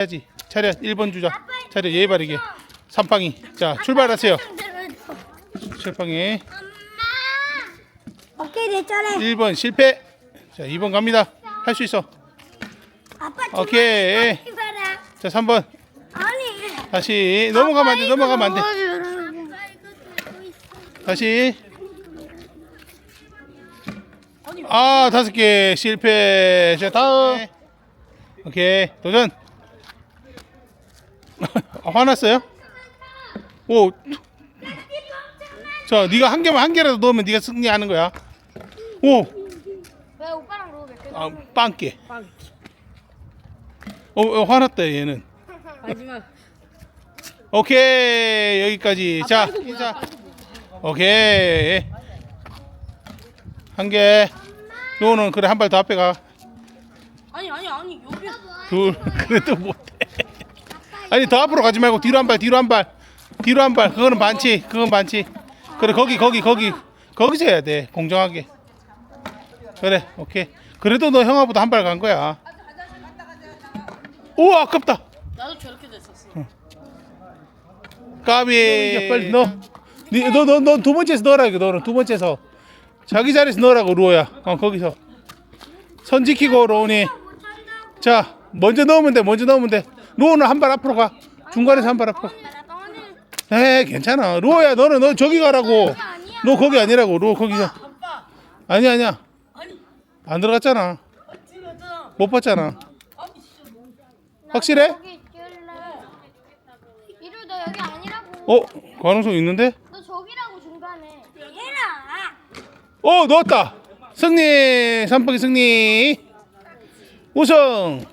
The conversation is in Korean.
해야지. 차렷 1번 주자. 차렷 예의 바르게. 삼팡이. 자, 출발하세요. 출팡이. 오케이 됐잖아. 1번 실패. 자, 2번 갑니다. 할 수 있어. 아빠 오케이. 자, 3번. 아니. 다시 넘어가면 안 돼. 넘어가면 안 돼. 다시. 아, 다섯 개 실패. 자, 다음. 오케이. 도전. 아, 화났어요? 오. 자, 네가 한 개만 한 개라도 넣으면 네가 승리하는 거야. 오. 왜 오빠랑 로우 몇 개? 아, 빵개. 어, 어, 화났다 얘는. 마지막. 오케이 여기까지. 자, 자, 오케이 한 개. 너는 그래 한 발 더 앞에 가. 아니 아니 아니 여기. 둘. 그래 또 못해. 아니 더 앞으로 가지 말고 뒤로 한 발, 뒤로 한 발, 뒤로 한 발. 그거는 반칙. 그건 반칙. 그래 거기 거기 거기 거기서 해야 돼 공정하게. 그래 오케이. 그래도 너 형아보다 한 발 간 거야. 오 아깝다. 나도 저렇게 됐었어. 까비 빨리 넣어 너너 너두 번째에서 넣으라 이거 너는 두 번째에서 자기 자리에서 넣으라고 루어야 어 거기서 선 지키고 로운이 자 먼저 넣으면 돼 먼저 넣으면 돼 루어는 한 발 앞으로 가 중간에서 한 발 앞으로 에 괜찮아 루어야 너는 너 저기 가라고 너 거기 아니라고 루어 거기서 아빠. 아니 아니야 아니. 안 들어갔잖아 나못 봤잖아. 확실해? 여기 있길래. 이루 너 여기 아니라고. 어 가능성 있는데 너 저기라고 중간에. 얘라. 오 넣었다 승리 삼박이 승리 우승